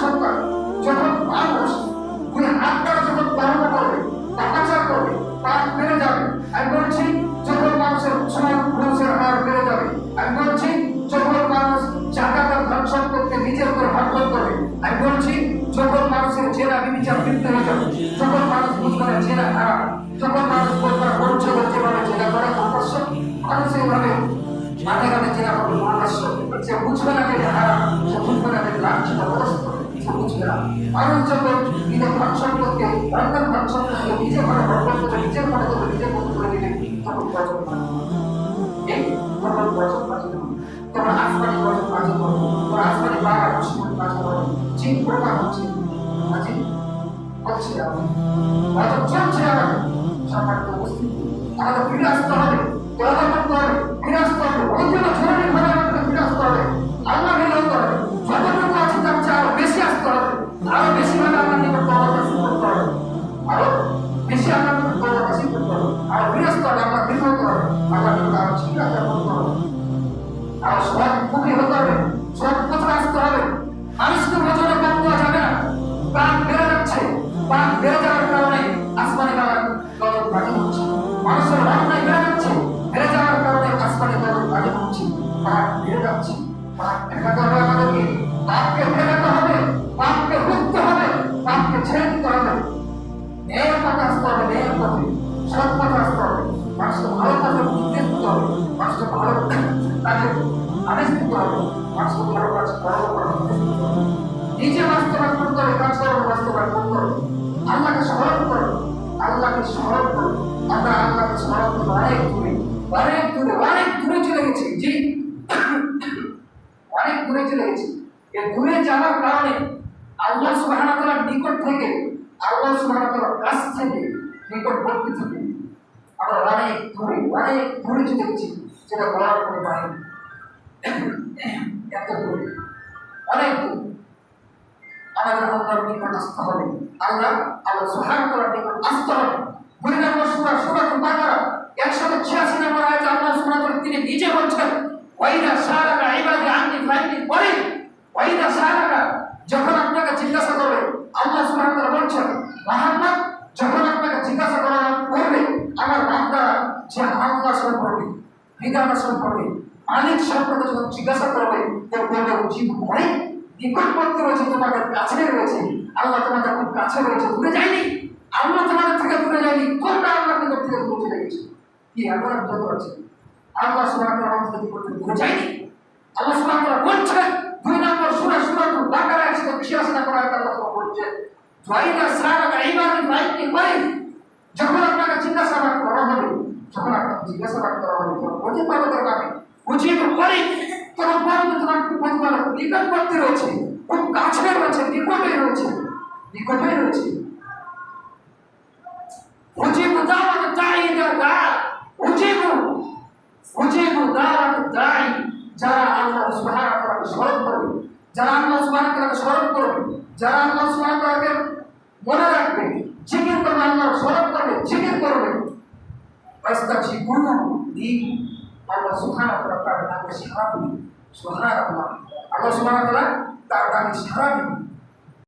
সরকার যখন মানুষ দুই হাত যখন গণনা করবে টাকাচার করবে, পাপ বেড়ে যাবে। আমি বলছি, যখন মানুষের সুদ ঘুষের হার বেড়ে যাবে। আমি বলছি, যখন মানুষ জাকাত আর ধন সম্পদকে নিজের উপর হরকত করবে আমি বলছি, যখন মানুষের জেলা বিচার বৃদ্ধি হয়ে যাবে যখন মানুষ বুঝবে না জেলা খারাপ যখন মানুষ বলবে না বলছে যেভাবে জেলা করা অবশ্য মানুষ এইভাবে মাঠে ঘাটে জেলা করবে মহারাষ্ট্র সে বুঝবে না নিজের ধন সম্পদকে অন্যের ধন সম্পদকে করে নিজের ঘরে করে নিজে বন্ধ করে দিলে তখন বচন এই তখন বচন পাচ্ছে তখন আসমানি বচন পাচ্ছে তখন আসমানি বাঘা খুশি করে পাচ্ছে চিন প্রকার হচ্ছে। আজি হচ্ছে হয়তো চলছে আমাদের ফিরে আসতে হবে। ফিরে আসতে হবে। প্রাণ বেড়ে কারণে আসমানি বাবার গরম হচ্ছে মানুষের অন্যায় বেড়ে যাচ্ছে বেড়ে কারণে আসমানি গরম ভাগে হচ্ছে প্রাণ বেড়ে যাচ্ছে। ঠেকাতে হবে, পাপকে রুখতে হবে, পাপকে ছেড়ে দিতে হবে। ন্যায়ের পথে আসতে হবে ন্যায়ের পথে আসতে হবে। মানুষকে ভালো পথে নির্দেশ দিতে হবে। মানুষকে ভালো তাদের আদেশ দিতে হবে। মানুষকে ভালো কাজ করার নিজে বাস্তবায়ন করতে হবে, কাজ করার বাস্তবায়ন করতে হবে। আল্লাহকে স্মরণ করো। আল্লাহকে স্মরণ করো। আমরা আল্লাহকে স্মরণ করব। অনেক দূরে অনেক দূরে অনেক দূরে চলে গেছি। জি। অনেক দূরে চলে গেছি। এই দূরে যাওয়ার কারণে আল্লাহ সুবহানাহু ওয়া নিকট থেকে, আল্লাহ তাআলার কাছ থেকে নিকটবর্তী থেকে আমরা অনেক দূরে অনেক দূরে চলে গেছি। যেটা বলার কোনো পারি এত দূরে। আল্লাহর নিকট আসতে হবে আল্লাহ আল্লাহ ওয়া তাআলার নিকট আসতে হবে। দুই নম্বর সূরা সূরাতুল বাকারা 186 নম্বর আয়াতে আল্লাহ তাআলা তিনি নিজে বলছেন, ওয়াইদা সালাকা ইবাদি আননি ফাইনি করিম। ওয়াইদা সালাকা যখন আপনাকে জিজ্ঞাসা করবে, আল্লাহ ওয়া তাআলা বলছেন, মুহাম্মদ, যখন আপনাকে জিজ্ঞাসা করা করবে, আমার বান্দারা যে আল্লাহ সম্পর্কে বিধান সম্পর্কে, মালিক সম্পর্কে জীব করে নিকটবর্তী রয়েছে তোমাদের কাছে রয়েছে, আল্লাহ তোমাদের খুব কাছে রয়েছে, দূরে যায়নি। আল্লাহ তোমাদের থেকে দূরে যায়নি তোমরা আল্লাহ নিকট থেকে দূরে চলে গেছো? কি এমন একটা আছে আল্লাহ তাআলা আমাদের নিকট থেকে দূরে যায়নি। আল্লাহ তাআলা বলছেন দুই নম্বর সূরা, সূরাতুল বাকারা 186 নম্বর আয়াতে আল্লাহ তাআলা বলছেন ওয়াইদা সালাকা ইবাদি ফাইনি করিম যখন আপনাকে জিজ্ঞাসাবাদ করা হবে, যখন আপনাকে জিজ্ঞাসাবাদ করা হবে, তখন প্রতিপালকের নামে বুঝিয়ে তো করে তখন বলবে তোমার প্রতিপালক নিকটবর্তী রয়েছে, খুব কাছে রয়েছে নিকটে রয়েছে নিকটে রয়েছে। উজিবু দাওয়াত দাঈ ইদা দা উজিবু উজিবু দাওয়াত দাঈ যারা আল্লাহ সুবহানাহু ওয়া তাআলাকে স্মরণ করবে যারা আল্লাহ সুবহানাহু ওয়া তাআলাকে স্মরণ করবে যারা আল্লাহ সুবহানাহু ওয়া তাআলাকে মনে রাখবে, জিকির করবে আল্লাহর স্মরণ করবে, জিকির করবে। ফাস্তাজিবুহু লি আল্লাহ সুবহানাহু ওয়া তাআলা তার ডাকে সাড়া Subhanallah. Allah Subhanahu wa taala tak akan disarankan